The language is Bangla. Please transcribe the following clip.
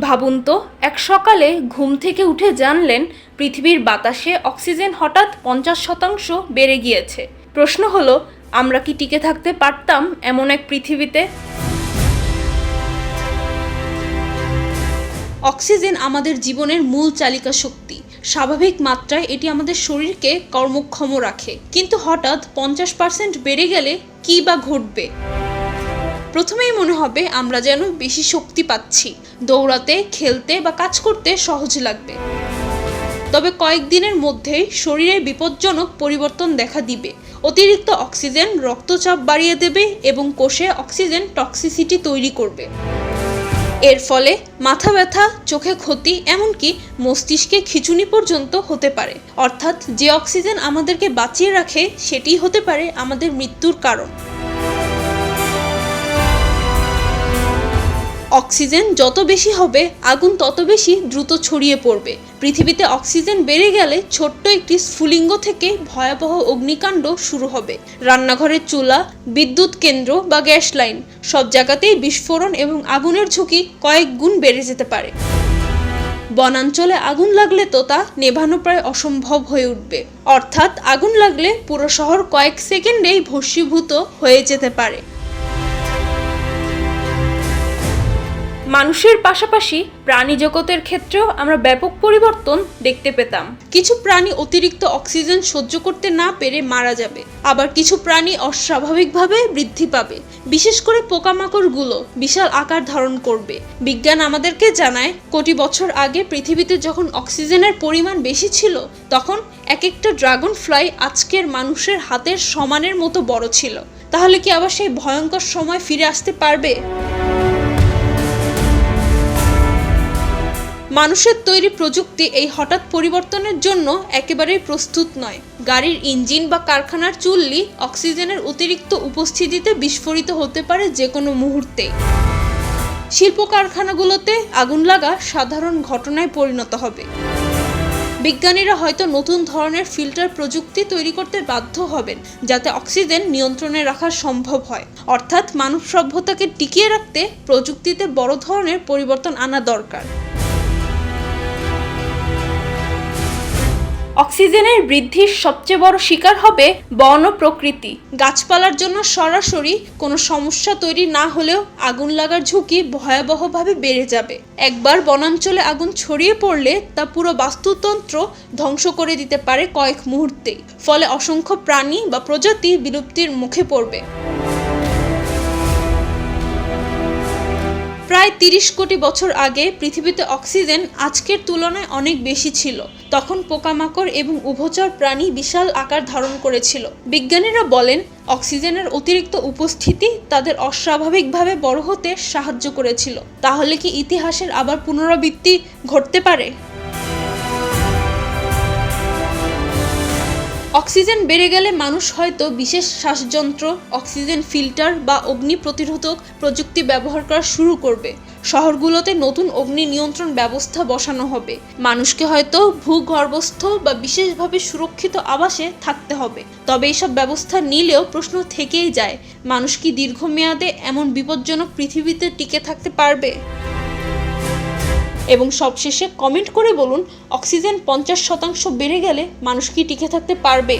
ভাবুন তো, এক সকালে ঘুম থেকে উঠে জানলেন পৃথিবীর বাতাসে অক্সিজেন হঠাৎ পঞ্চাশ শতাংশ বেড়ে গিয়েছে। প্রশ্ন হলো, আমরা কি টিকে থাকতে পারতাম এমন এক পৃথিবীতে? অক্সিজেন আমাদের জীবনের মূল চালিকা শক্তি। স্বাভাবিক মাত্রায় এটি আমাদের শরীরকে কর্মক্ষম রাখে। কিন্তু হঠাৎ পঞ্চাশ পার্সেন্ট বেড়ে গেলে কী বা ঘটবে? প্রথমেই মনে হবে আমরা যেন বেশি শক্তি পাচ্ছি। দৌড়াতে, খেলতে বা কাজ করতে সহজ লাগবে। তবে কয়েকদিনের মধ্যেই শরীরে বিপজ্জনক পরিবর্তন দেখা দিবে। অতিরিক্ত অক্সিজেন রক্তচাপ বাড়িয়ে দেবে এবং কোষে অক্সিজেন টক্সিসিটি তৈরি করবে। এর ফলে মাথা ব্যথা, চোখে ক্ষতি, এমনকি মস্তিষ্কে খিঁচুনি পর্যন্ত হতে পারে। অর্থাৎ যে অক্সিজেন আমাদেরকে বাঁচিয়ে রাখে, সেটিই হতে পারে আমাদের মৃত্যুর কারণ। অক্সিজেন যত বেশি হবে, আগুন তত বেশি দ্রুত ছড়িয়ে পড়বে। পৃথিবীতে অক্সিজেন বেড়ে গেলে ছোট্ট একটি স্ফুলিঙ্গ থেকে ভয়াবহ অগ্নিকাণ্ড শুরু হবে। রান্নাঘরের চুলা, বিদ্যুৎ কেন্দ্র বা গ্যাস লাইন, সব জায়গাতেই বিস্ফোরণ এবং আগুনের ঝুঁকি কয়েক গুণ বেড়ে যেতে পারে। বনাঞ্চলে আগুন লাগলে তো তা নেভানো প্রায় অসম্ভব হয়ে উঠবে। অর্থাৎ আগুন লাগলে পুরো শহর কয়েক সেকেন্ডেই ভস্মীভূত হয়ে যেতে পারে। মানুষের পাশাপাশি প্রাণী জগতের ক্ষেত্রেও আমরা ব্যাপক পরিবর্তন দেখতে পেতাম। কিছু প্রাণী অতিরিক্ত অক্সিজেন সহ্য করতে না পেরে মারা যাবে। আবার কিছু প্রাণী অস্বাভাবিকভাবে বৃদ্ধি পাবে। বিশেষ করে পোকামাকড়গুলো বিশাল আকার ধারণ করবে। বিজ্ঞান আমাদেরকে জানায়, কোটি বছর আগে পৃথিবীতে যখন অক্সিজেনের পরিমাণ বেশি ছিল, তখন এক একটা ড্রাগন ফ্লাই আজকের মানুষের হাতের সমানের মতো বড় ছিল। তাহলে কি আবার সেই ভয়ঙ্কর সময় ফিরে আসতে পারবে? মানুষের তৈরি প্রযুক্তি এই হঠাৎ পরিবর্তনের জন্য একেবারেই প্রস্তুত নয়। গাড়ির ইঞ্জিন বা কারখানার চুল্লি অক্সিজেনের অতিরিক্ত উপস্থিতিতে বিস্ফোরিত হতে পারে যে কোনো মুহূর্তে। শিল্প কারখানাগুলোতে আগুন লাগা সাধারণ ঘটনায় পরিণত হবে। বিজ্ঞানীরা হয়তো নতুন ধরনের ফিল্টার প্রযুক্তি তৈরি করতে বাধ্য হবেন, যাতে অক্সিজেন নিয়ন্ত্রণে রাখা সম্ভব হয়। অর্থাৎ মানব সভ্যতাকে টিকিয়ে রাখতে প্রযুক্তিতে বড় ধরনের পরিবর্তন আনা দরকার। অক্সিজেনের বৃদ্ধির সবচেয়ে বড় শিকার হবে বন প্রকৃতি। গাছপালার জন্য সরাসরি কোনো সমস্যা তৈরি না হলেও আগুন লাগার ঝুঁকি ভয়াবহভাবে বেড়ে যাবে। একবার বনাঞ্চলে আগুন ছড়িয়ে পড়লে তা পুরো বাস্তুতন্ত্র ধ্বংস করে দিতে পারে কয়েক মুহূর্তেই। ফলে অসংখ্য প্রাণী বা প্রজাতি বিলুপ্তির মুখে পড়বে। প্রায় তিরিশ কোটি বছর আগে পৃথিবীতে অক্সিজেন আজকের তুলনায় অনেক বেশি ছিল। তখন পোকামাকড় এবং উভচর প্রাণী বিশাল আকার ধারণ করেছিল। বিজ্ঞানীরা বলেন, অক্সিজেনের অতিরিক্ত উপস্থিতি তাদের অস্বাভাবিকভাবে বড় হতে সাহায্য করেছিল। তাহলে কি ইতিহাসের আবার পুনরাবৃত্তি ঘটতে পারে? অক্সিজেন বেড়ে গেলে মানুষ হয়তো বিশেষ শ্বাসযন্ত্র, অক্সিজেন ফিল্টার বা অগ্নি প্রতিরোধক প্রযুক্তি ব্যবহার করা শুরু করবে। শহরগুলোতে নতুন অগ্নি নিয়ন্ত্রণ ব্যবস্থা বসানো হবে। মানুষকে হয়তো ভূগর্ভস্থ বা বিশেষভাবে সুরক্ষিত আবাসে থাকতে হবে। তবে এইসব ব্যবস্থা নিলেও প্রশ্ন থেকেই যায়, মানুষ কি দীর্ঘমেয়াদে এমন বিপজ্জনক পৃথিবীতে টিকে থাকতে পারবে? এবং সবশেষে কমেন্ট করে বলুন, অক্সিজেন পঞ্চাশ শতাংশ বেড়ে গেলে মানুষ কি টিকে থাকতে পারবে?